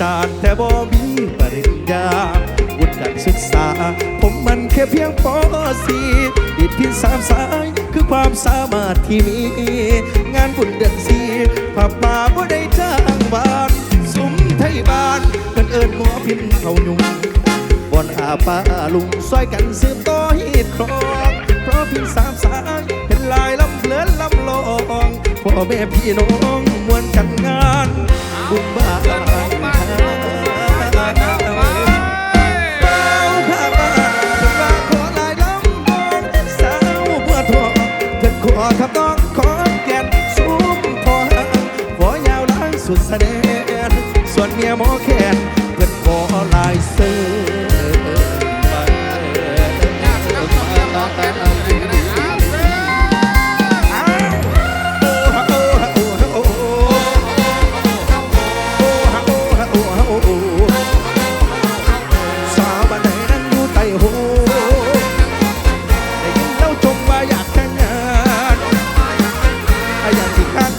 จากแต่บ่มีปริญญาวุฒิการศึกษา ผมมันแค่เพียงปสีติดพินสามสาย คือความสามารถที่มี งานบุญเดือนสีผับป่าบ่ได้จ้างบานสุมไทยบ้านเพิ่นเอิ้นหมอพินเขายุงบอนอาปาลุงซอยกันสืบต่อฮีดครองเพราะพี่สามสายเป็นลายลำเพลินลำลองพ่อแม่พี่น้องมวนกัน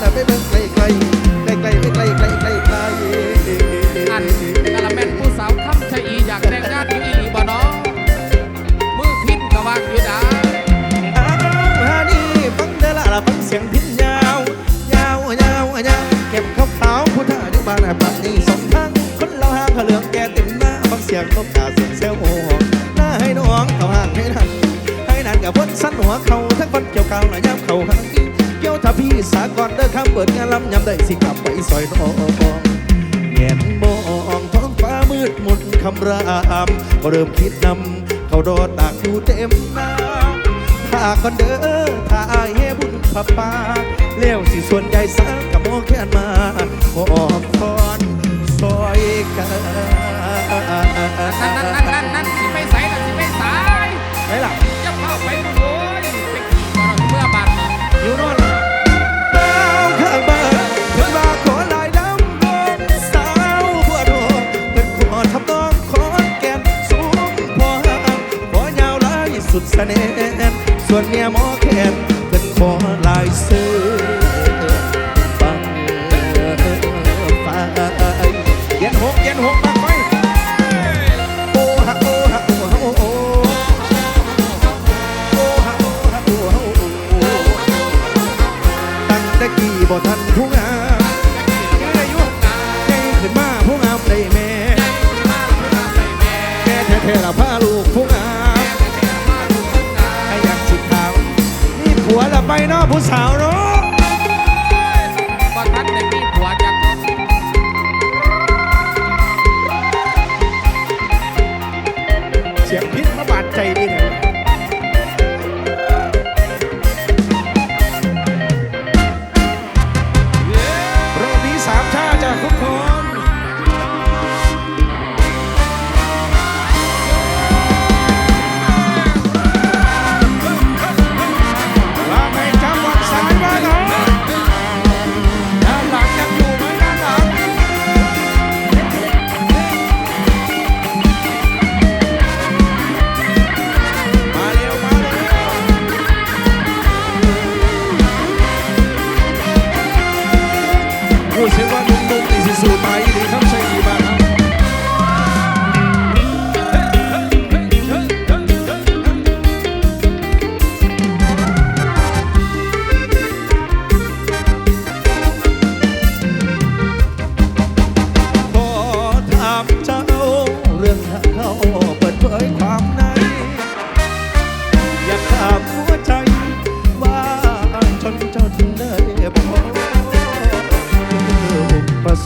แต่ไม่เบิ่งไกลไกลไกลไกลไม่ไกลไกลไกลไกลอันกะละแม่นผู้สาวคำชะอีอยากแต่งงานอยู่อีหลีบ่เนาะมือพินก็ว่าอยู่ดาอ้าวฮานี่ฟังเด้อละละฟังเสียงพินยาวยาวยาวยาวเก็บข้าวขาวผู้ท่าอยู่บ้านปากนี่สองทางคนเราห้างเขาเหลืองแกเต็มหน้าฟังเสียงเขากาเสียงเซลโอหน้าให้น้องเขาห่างให้ทันให้นานกับพ้นสั้นหัวเขาทั้งคนเกี่ยวกาวหน่อยย้ำเขาหางเกี่ยวถ้าพี่สากร เปิดงานลำยำได้สิกลับไปซอยน้องแงนมองท้องฟ้ามืดมนคำรามก็เริ่มคิดนำเขาโดดตากอยู่เต็มหน้าถ้าก่อนเด้อถ้าอายให้บุญพระปาเลี้ยวสิส่วนใหญ่สักกับโมแค่นมาขอพรซอยกันนั่นนั่นนั่นนั่นนั่นสิไปใส่นั่นสิไปใส่ไหนล่ะ ส่วนเมียหมอแคนเพิ่นขอลายเสื้อบังฟ้าเย็นหกเย็นหกบังไฟโอ้ฮะโอ้ฮะโอ้ฮะโอ้โอ้โอ้ฮะโอ้ฮะโอ้ฮะโอ้โอ้ตั้งแต่กี่บ่ทันผู้งามยังได้อยู่ใหญ่ขึ้นมาผู้งามได้แม่แม่แท้ๆละพาลูก ไปเนาะผู้สาวเนาะ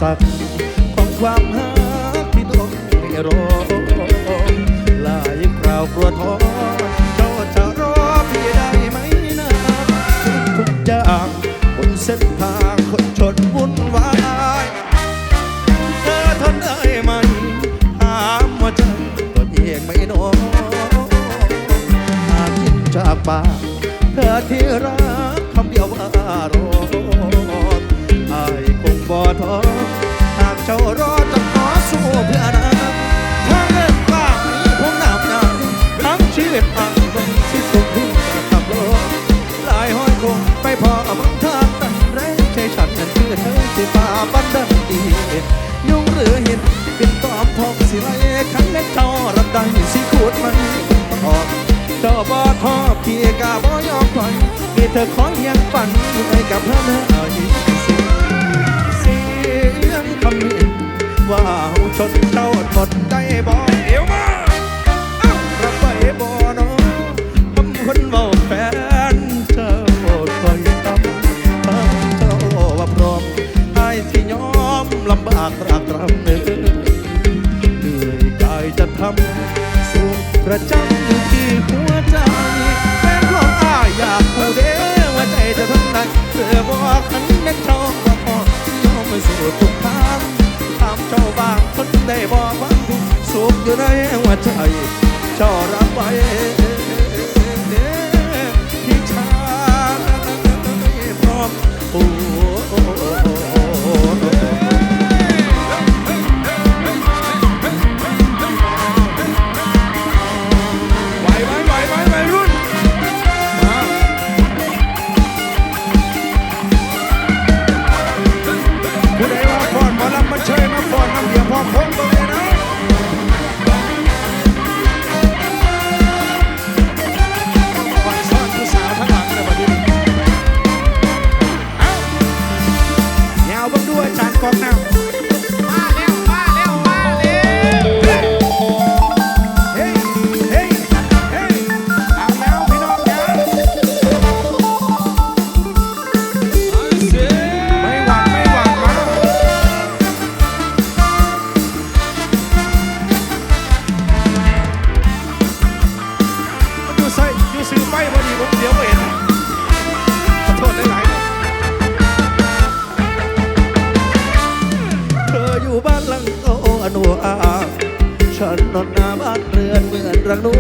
fatto รงใจฉันนั้นคืองสิไล่ขันเล็กเจ้ารับได้สิขูดมันออกเจ้าบ่ท้อพี่กาบ่ยอมปล่อยมีเธอขอเพียงฝันให้กับเธอเมื่อไหร่เสียงคำนี้ว่าชนเจ้าทนใจบ่เอวมารับไปบ่เนาะทำคนเมาแฟนเจ้าคอยทำทำเจ้าว่าพร้อมไอ้สิยอมลำบากรากรำ ใจแฟนของอายอยากพูดเด้ว่าใจจะทำได้เพื่อบอกขันแม่นเจ้าบ่พอยอมมาสู่ทุกทางถามเจ้าบางคนได้บอกว่าทุกสุขอยู่ในหัวใจเจ้ารับไว้ ฉันนอนหน้าบ้านเรือนเหมือนรังนู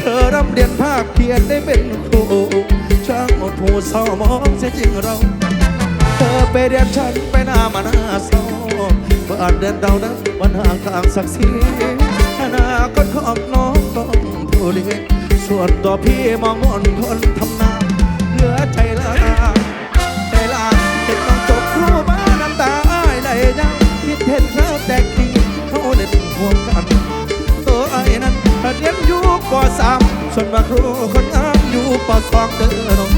เธอรำเรียนภาคเพียนได้เป็นครูช่างหมดหูเศร้ามองเสียจริงเรา เธอไปเรียนฉันไปหน้ามาหน้าเศร้าบ้านเดินเรานั้นวันห่างทางศักดิ์ศรีอนาคตของน้องต้องผู้เลี้ยงส่วนตัวพี่มองมนคนทำนาเหลือใจลาใจลาเห็นน้องจบครูมาน้ำตาอ้ายไหลยังคิดเห็นเขาแตกทิ้เขาเล่นห่วงกัน ส่วนมาครูคนงามอยู่ปสองเด้อน้อง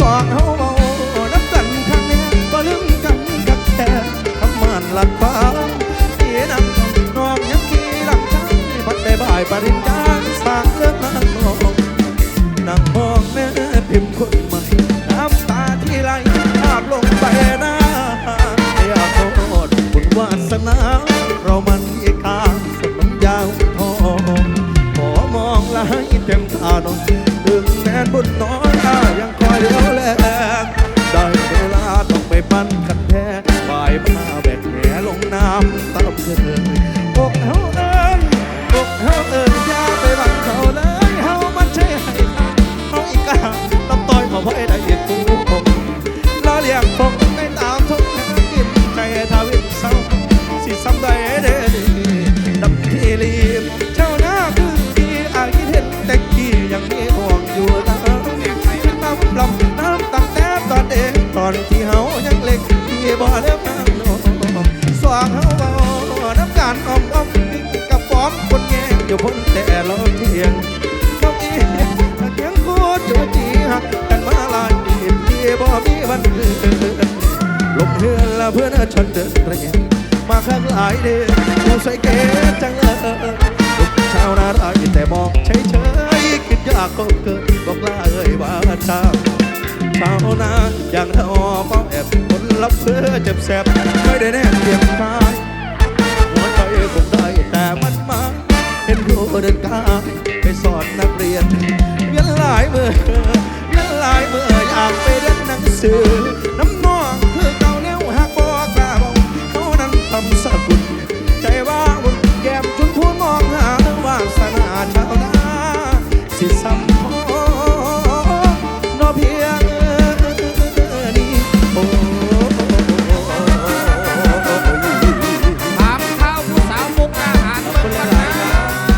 สองเฮาเมานับกันครั้งนี้ก็ลืมกันกักแต่คำมันหลักฟ้าเสียนังน้องยังขี้หลังช้างพัดได้บ่ายปริญญาสร้างเรื่องนั้นน้องนั่งมองแม่พิมพ์คน นเลือนลงเฮือนแล้วเพื่อนฉันเดินเรียนมาข้างหลายเดือนผู้ใส่เกศจังเลยลูกชาวนาไรแต่มองเฉยเฉยๆคิดยากก็เกินบอกลาเอ่ยว่าชาวชาวนาอย่างเธอเฝ้าแอบคนรับเพื่อเจ็บแสบไม่ได้แน่เพียงกายหัวใจคงได้แต่มันมาเห็นครูเดินกายไปสอนนักเรียนเวียนหลายมือเวียนหลายมืออยากไปเรียน Still.